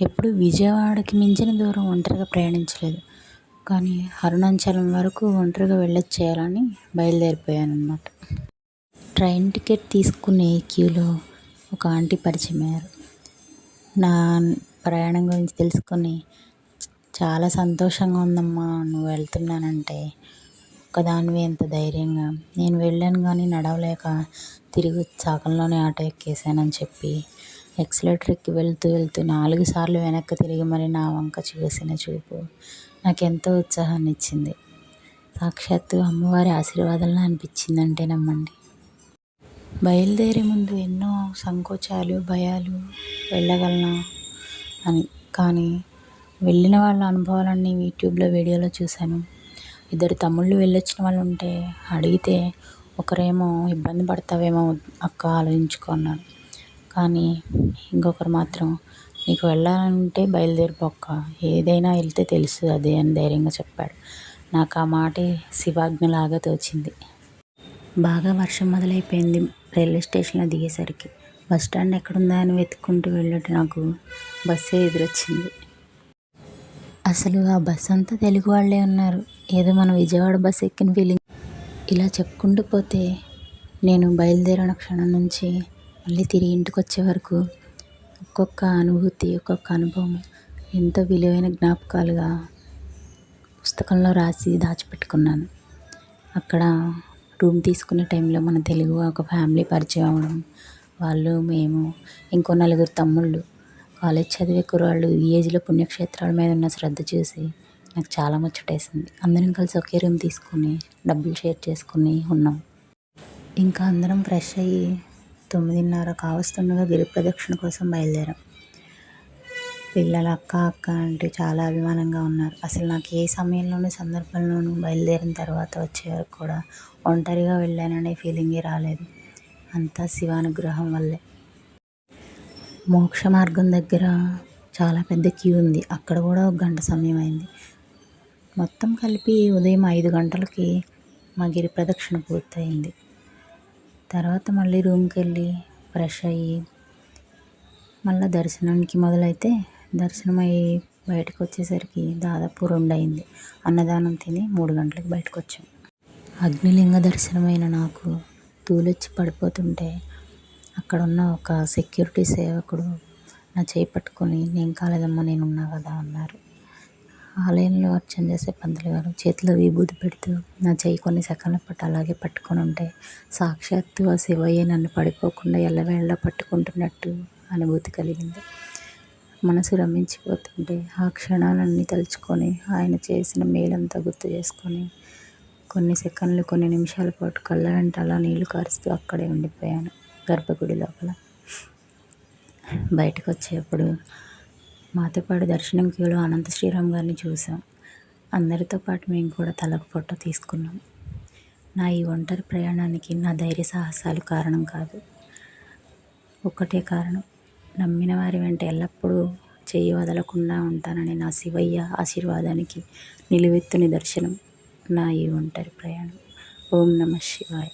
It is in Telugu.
ఎప్పుడు విజయవాడకి మించిన దూరం ఒంటరిగా ప్రయాణించలేదు. కానీ అరుణాచలం వరకు ఒంటరిగా వెళ్ళొచ్చేయాలని బయలుదేరిపోయాను అనమాట ట్రైన్ టికెట్ తీసుకునే క్యూలో ఒక ఆంటీ పరిచయం అయ్యారు. నా ప్రయాణం గురించి తెలుసుకొని చాలా సంతోషంగా ఉందమ్మా నువ్వు వెళ్తున్నానంటే. ఒక్కదానివి ఎంత ధైర్యంగా. నేను వెళ్ళాను కానీ నడవలేక తిరిగి చాకంలోనే ఆటో ఎక్కేసానని చెప్పి ఎక్సలేటర్కి వెళ్తూ వెళ్తూ నాలుగు సార్లు వెనక్కి తిరిగి మరి నా వంక చూసిన చూపు నాకు ఎంతో ఉత్సాహాన్ని ఇచ్చింది సాక్షాత్తు అమ్మవారి ఆశీర్వాదంలా అనిపించిందంటే నమ్మండి. బయలుదేరే ముందు ఎన్నో సంకోచాలు భయాలు వెళ్ళగలనా? అని కానీ వెళ్ళిన వాళ్ళ అనుభవాలన్నీ యూట్యూబ్లో వీడియోలో చూశాను. ఇద్దరు తమ్ముళ్ళు వెళ్ళొచ్చిన వాళ్ళు ఉంటే అడిగితే ఒకరేమో ఇబ్బంది పడతావేమో అక్క ఆలోచించుకున్నాను కానీ ఇంకొకరు మాత్రం నీకు వెళ్ళాలంటే బయలుదేరిపోక్క. ఏదైనా వెళ్తే తెలుసు అదే అని ధైర్యంగా చెప్పాడు. నాకు ఆ మాటే శివాజ్ఞలాగా తోచింది. బాగా వర్షం మొదలైపోయింది రైల్వే స్టేషన్లో దిగేసరికి. బస్ స్టాండ్ ఎక్కడుందా అని వెతుక్కుంటూ వెళ్ళట్టు నాకు బస్సే ఎదురొచ్చింది. అసలు ఆ బస్ అంతా తెలుగు వాళ్ళే ఉన్నారు. ఏదో మనం విజయవాడ బస్ ఎక్కిన ఫీలింగ్ ఇలా చెప్పుకుంటూ పోతే నేను బయలుదేరిన క్షణం నుంచి మళ్ళీ తిరిగి ఇంటికి వచ్చే వరకు ఒక్కొక్క అనుభూతి ఒక్కొక్క అనుభవం ఎంతో విలువైన జ్ఞాపకాలుగా పుస్తకంలో రాసి దాచిపెట్టుకున్నాను. అక్కడ రూమ్ తీసుకునే టైంలో మన తెలుగు ఒక ఫ్యామిలీ పరిచయం అవ్వడం వాళ్ళు మేము ఇంకో నలుగురు తమ్ముళ్ళు కాలేజ్ చదివే కుర్రాళ్ళు ఈ ఏజ్లో పుణ్యక్షేత్రాల మీద ఉన్న శ్రద్ధ చూసి నాకు చాలా ముచ్చటేసింది. అందరం కలిసి ఒకే రూమ్ తీసుకుని డబ్బులు షేర్ చేసుకుని ఉన్నాం. ఇంకా అందరం ఫ్రెష్ అయ్యి తొమ్మిదిన్నర కావస్తుండగా గిరి ప్రదక్షిణ కోసం బయలుదేరాం. పిల్లలు అక్క అక్క అంటే చాలా అభిమానంగా ఉన్నారు. అసలు నాకు ఏ సమయంలోనూ సందర్భంలోనూ బయలుదేరిన తర్వాత వచ్చే వరకు కూడా ఒంటరిగా వెళ్ళాననే ఫీలింగే రాలేదు. అంతా శివానుగ్రహం వల్లే. మోక్ష మార్గం దగ్గర చాలా పెద్ద క్యూ ఉంది. అక్కడ కూడా ఒక గంట సమయం అయింది. మొత్తం కలిపి ఉదయం ఐదు గంటలకి మా గిరి ప్రదక్షిణ పూర్తయింది. తర్వాత మళ్ళీ రూమ్కి వెళ్ళి ఫ్రెష్ అయ్యి మళ్ళీ దర్శనానికి మొదలైతే దర్శనం అయ్యి బయటకు వచ్చేసరికి దాదాపు రెండు అయింది అన్నదానం తిని మూడు గంటలకు బయటకు వచ్చాం అగ్నిలింగ దర్శనమైన నాకు తూలొచ్చి పడిపోతుంటే అక్కడ ఉన్న ఒక సెక్యూరిటీ సేవకుడు నా చేయి పట్టుకొని నేను కాలేదమ్మా నేను ఉన్నా కదా అన్నారు. ఆలయంలో అర్చన చేసే పంతులు గారు చేతిలో విభూతి పెడుతూ నా చేయి కొన్ని సెకన్ల పాటు అలాగే పట్టుకొని ఉంటే సాక్షాత్తు ఆ శివయ్య నన్ను పడిపోకుండా ఎల్లవేళ పట్టుకుంటున్నట్టు అనుభూతి కలిగింది. మనసు రమించిపోతుంటే ఆ క్షణాలన్నీ తలుచుకొని ఆయన చేసిన మేలంతా గుర్తు చేసుకొని కొన్ని సెకండ్లు కొన్ని నిమిషాల పాటు కళ్ళ వెంట అలా నీళ్ళు కారుస్తూ అక్కడే ఉండిపోయాను గర్భగుడి లోపల. బయటకు వచ్చేప్పుడు మాతో పాటు దర్శనం క్యూలో అనంత శ్రీరామ్ గారిని చూసాం అందరితో పాటు మేము కూడా తలకు ఫోటో తీసుకున్నాం. నా ఈ ఒంటరి ప్రయాణానికి నా ధైర్య సాహసాలు కారణం కాదు. ఒక్కటే కారణం. నమ్మిన వారి వెంట ఎల్లప్పుడూ చేయి వదలకుండా ఉంటానని నా శివయ్య ఆశీర్వాదానికి నిలువెత్తు నిదర్శనం నా ఈ ఒంటరి ప్రయాణం. ఓం నమ శివాయ.